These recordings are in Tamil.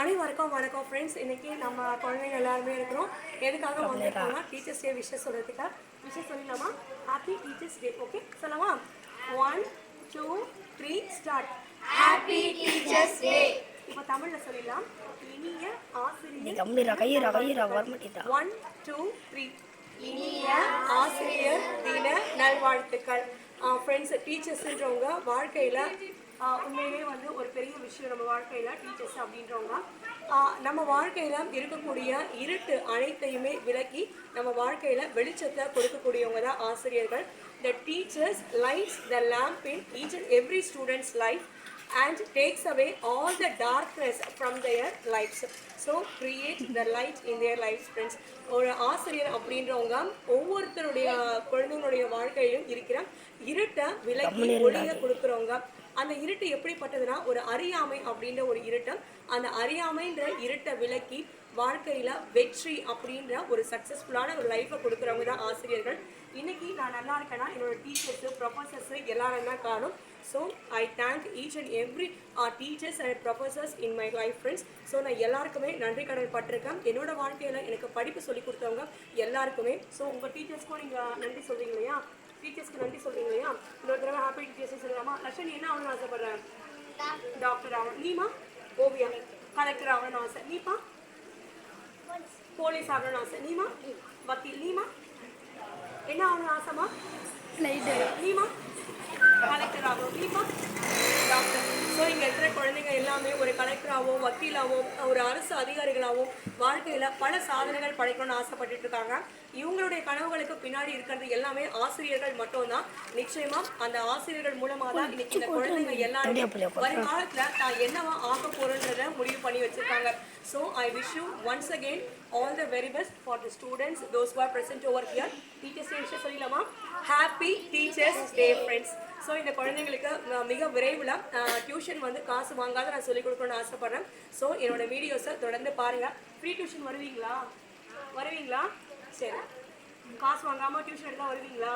அனைவருக்கும் வணக்கம் ஃப்ரெண்ட்ஸ் இன்னைக்கு நம்ம குழந்தைங்க எல்லாருமே இருக்கிறோம். எதுக்காக வந்திருக்கோம்னா டீச்சர்ஸ் டே விஷயம் சொல்கிறதுக்காக விஷயம் சொல்லிடலாமா? ஹாப்பி டீச்சர்ஸ் டே ஓகே சொல்லலாமா? One two three start happy teachers day இப்போ தமிழில் சொல்லிடலாம். இனிய ஆசிரியர் ஒன் டூ த்ரீ இனிய ஆசிரியர் தின நல்வாழ்த்துக்கள். ஃப்ரெண்ட்ஸ் டீச்சர்ஸ்ன்றவங்க வாழ்க்கையில் உண்மையிலே வந்து ஒரு பெரிய விஷயம் நம்ம வாழ்க்கையில் டீச்சர்ஸ் அப்படின்றவங்க நம்ம வாழ்க்கையில் இருக்கக்கூடிய இருட்டு அனைத்தையுமே விலக்கி நம்ம வாழ்க்கையில் வெளிச்சத்தை கொடுக்கக்கூடியவங்க தான் ஆசிரியர்கள் the teachers lights the lamp in each and every students life and takes away all the darkness from their lives. So create the light in their lives, friends. ஒரு ஆசிரியர் அப்படின்றவங்க ஒவ்வொருத்தருடைய குழந்தைங்களுடைய வாழ்க்கையிலும் இருக்கிற இருட்டை விலக்கி ஒளிய கொடுக்குறவங்க அந்த இருட்டு எப்படிப்பட்டதுன்னா ஒரு அறியாமை அப்படின்ற ஒரு இருட்டம். அந்த அறியாமைன்ற இருட்டை விலக்கி வாழ்க்கையில் வெற்றி அப்படின்ற ஒரு சக்ஸஸ்ஃபுல்லான ஒரு லைஃப்பை கொடுக்குறவங்க தான் ஆசிரியர்கள். இன்னைக்கு நான் நல்லா இருக்கேன்னா என்னோட டீச்சர்ஸு ப்ரொஃபஸர்ஸு எல்லாரும் தான் காணும். So I thank each and every our teachers and professors in my life friends so நான் எல்லாருக்குமே நன்றி கடன் பட்டிருக்கேன். என்னோட வாழ்க்கையில் எனக்கு படிப்பு சொல்லி கொடுத்தவங்க எல்லாருக்குமே. ஸோ உங்கள் டீச்சர்ஸ்க்கும் நீங்கள் நன்றி சொல்கிறீங்க இல்லையா? டீச்சர்ஸ்க்கு நன்றி சொல்றீங்க இல்லையா? இன்னொரு தடவை ஹாப்பி டீச்சர்ஸ் சொல்லலாமா? லட்சன் என்ன ஆகணும்னு ஆசைப்படுறேன் டாக்டர் ஆகணும். நீமா ஓவியா. கலெக்டர் ஆகணும்னு ஆசை. நீப்பா போலீஸ் ஆகணும்னு ஆசை. நீமா வக்கீல். நீமா என்ன ஆகணும்னு ஆசைமா நீமா கலெக்டர் ஆகும் நீமா டாக்டர் ஸோ இங்கே இருக்கிற குழந்தைங்க எல்லாமே ஒரு கலெக்டராகவோ வக்கீலாவோ ஒரு அரசு அதிகாரிகளாகவோ வாழ்க்கையில் பல சாதனைகள் படைக்கணும்னு ஆசைப்பட்டுட்டு இருக்காங்க. இவங்களுடைய கனவுகளுக்கு பின்னாடி இருக்கிறது எல்லாமே ஆசிரியர்கள் மட்டும்தான். நிச்சயமா அந்த ஆசிரியர்கள் மூலமாக தான் இன்னைக்கு இந்த குழந்தைங்க எல்லாருமே வருங்காலத்துல நான் என்னவா ஆக போறேன்றத முடிவு பண்ணி வச்சிருக்காங்க. So I wish you once again all the very best for the students those are present over here teachers விஷயம் சொல்லிடலாமா? Happy teachers day friends so இந்த குழந்தைங்களுக்கு மிக விரைவில் டியூஷன் வந்து காசு வாங்காத நான் சொல்லிக் கொடுக்கணும்னு ஆசைப்பட்றேன். ஸோ என்னோட வீடியோஸை தொடர்ந்து பாருங்கள் ஃப்ரீ டியூஷன் வருவீங்களா? வருவீங்களா? சரி. காசு வாங்காமல் டியூஷன் எடுக்க வருவீங்களா?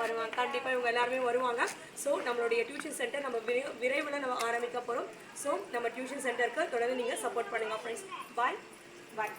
வருவாங்க. கண்டிப்பாக இவங்க எல்லாருமே வருவாங்க. ஸோ நம்மளுடைய டியூஷன் சென்டர் நம்ம விரை விரைவில் நம்ம ஆரம்பிக்க போகிறோம் ஸோ நம்ம டியூஷன் சென்டருக்கு தொடர்ந்து நீங்கள் சப்போர்ட் பண்ணுங்கள் ஃப்ரெண்ட்ஸ் பாய் பாய்